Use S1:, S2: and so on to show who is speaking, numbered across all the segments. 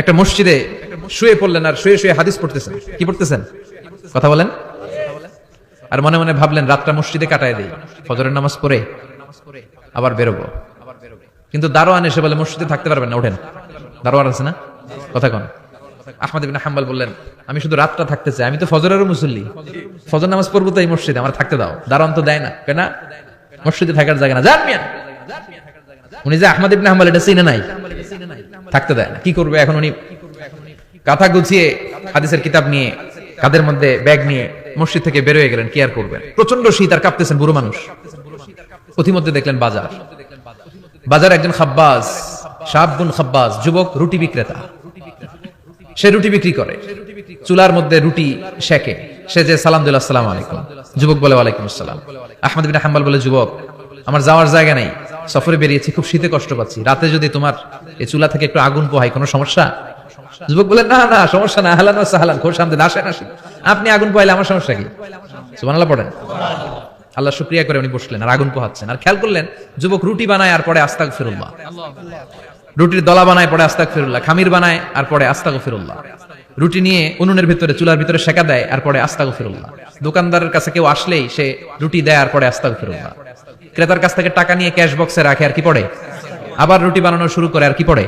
S1: একটা মসজিদে শুয়ে পড়লেন আর শুয়ে শুয়ে হাদিস পড়তেছেন। কি পড়তেছেন? কথা বলেন। আর মনে মনে ভাবলেন, রাতটা মসজিদে কাটায় দেই, ফজরের নামাজ পড়ে আবার বেরোবো। কিন্তু দারোয়ান এসে বলে, মসজিদে থাকতে পারবেন না, ওঠেন। দারোয়ান আছে না? কথা কন। আহমদ ইবিন হাম্বাল বললেন, আমি শুধু রাতটা থাকতে চাই, আমি তো ফজরেরও মুসল্লি। ফজর নামাজ পড়ব তো এই মসজিদে, আমার থাকতে দাও। দারোয়ান তো দেয় না কেনা মসজিদে থাকার জায়গা না। উনি যে আহমদ ইবনে হাম্বাল এটা চিনে নাই। থাকতে দেয় না। কি করবে এখন উনি? কাঁথা গুছিয়ে হাদিসের কিতাব নিয়ে, কাদের মধ্যে ব্যাগ নিয়ে মসজিদ থেকে বের হয়ে গেলেন, কি আর করবেন? প্রচণ্ড শীত আর কাঁপতেছেন বুড়ো মানুষ। পথিমধ্যে দেখলেন বাজার। বাজার একজন খাব্বাজ সাবগুন খাব্বাজ, যুবক, রুটি বিক্রেতা। সে রুটি বিক্রি করে। চুলার মধ্যে রুটি শেখে সে যে, সালাম আসসালাম আলাইকুম। যুবক বলে, ওয়ালাইকুম আসসালাম। আহমদ বিন হাম্বাল বলে, যুবক, আমার যাওয়ার জায়গা নেই। সফরে বেরিয়েছি, খুব শীতে কষ্ট পাচ্ছি। রাতে যদি তোমার এই চুলা থেকে একটু আগুন পোহাই কোনো সমস্যা? যুবক বলে না না, সমস্যা না হালান সাহালান খোর সামনে আসেন আসেন আপনি আগুন পোহাইলে আমার সমস্যা কি? সুবহানাল্লাহ পড়েন। আল্লাহ শুক্রিয়া করে উনি বসলেন আর আগুন পোহাচ্ছেন। আর খেয়াল করলেন, যুবক রুটি বানায় আর পরে আস্তাক ফিরুল্লাহ রুটির দলা বানায় পরে আস্তাক ফিরুল্লাহ খামির বানায় আর পরে আস্তাক ফিরুল্লাহ রুটি নিয়ে উনুনের ভিতরে, চুলার ভিতরে শেখা দেয় আর পরে আস্তাক ফিরুল্লাহ দোকানদারের কাছে কেউ আসলেই সে রুটি দেয় আর পরে আস্তাক ফিরুল্লাহ ক্রেতার কাছ থেকে টাকা নিয়ে ক্যাশ বক্সে রাখে আর কি পড়ে? আবার রুটি বানানো শুরু করে আর কি পড়ে?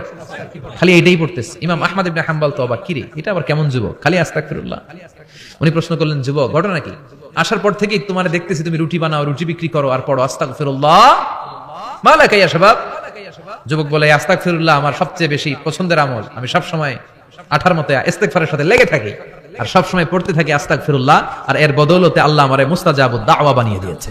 S1: খালি এটাই পড়তেছে। ইমাম আহমদ ইবনে হাম্বাল তো আবার কিরে, এটা আবার কেমন যুবক? খালি আস্তাক ফিরুল্লাহ উনি প্রশ্ন করলেন, যুবক, ঘটনা কি? আসার পর থেকেই তোমার দেখতেছি তুমি রুটি বানাও, রুটি বিক্রি করো আর পড়ো। আস্তাক ফিরুল্লাহ মালাকাইয়া শাবাব। যুবক বলে আস্তাক ফিরুল্লাহ আমার সবচেয়ে বেশি পছন্দের আমল। আমি সব সময় আঠার মতো ইস্তেগফারের সাথে লেগে থাকি আর সব সময় পড়তে থাকি আস্তাক ফিরুল্লাহ আর এর বদৌলতে আল্লাহ আমারে মুস্তাজাবুদ দাওয়া বানিয়ে দিয়েছে।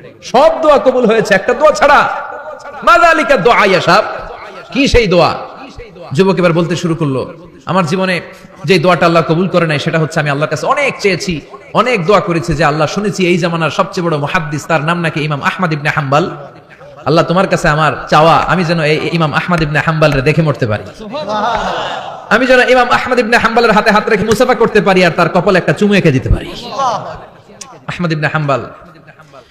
S1: সব দোয়া কবুল হয়েছে একটা দোয়া ছাড়া। মাদালিকা দোয়া ইয়াসাব কি সেই দোয়া? যুবক এবার বলতে শুরু করল আমার জীবনে যে দোয়াটা আল্লাহ কবুল করে নাই সেটা হচ্ছে আমি আল্লাহর কাছে অনেক চেয়েছি অনেক দোয়া করেছে যে আল্লাহ শুনেছি এই জামানার সবচেয়ে বড় মুহাদ্দিস তার নাম নাকি ইমাম আহমদ ইবনে হাম্বাল। আল্লাহ তোমার কাছে আমার চাওয়া আমি যেন এই ইমাম আহমদ ইবনে হাম্বাল দেখে মরতে পারি। আমি যেন ইমাম আহমদ ইবনে হাম্বালের হাতে হাত রেখে মুসাফা করতে পারি আর তার কপালে একটা চুমু এঁকে দিতে পারি। আহমদ ইবনে হাম্বাল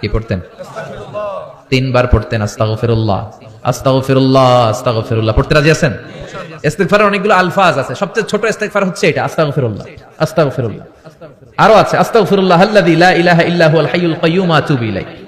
S1: কি পড়তেন? তিনবার পড়তেন, আস্তাগফিরুল্লাহ। আস্তাগফিরুল্লাহ আস্তাগফিরুল্লাহ। পড়তে রাজি আছেন? ইস্তেগফারের অনেকগুলো আলফাজ আছে। সবচেয়ে ছোট ইস্তিগফার হচ্ছে এটা, আস্তাগফিরুল্লাহ। আস্তাগফিরুল্লাহ। আরও আছে, আস্তাগফিরুল্লাহ আল্লাযী লা ইলাহা ইল্লা হুয়াল হাইয়ুল কাইয়্যুম আতুবু ইলাইহি।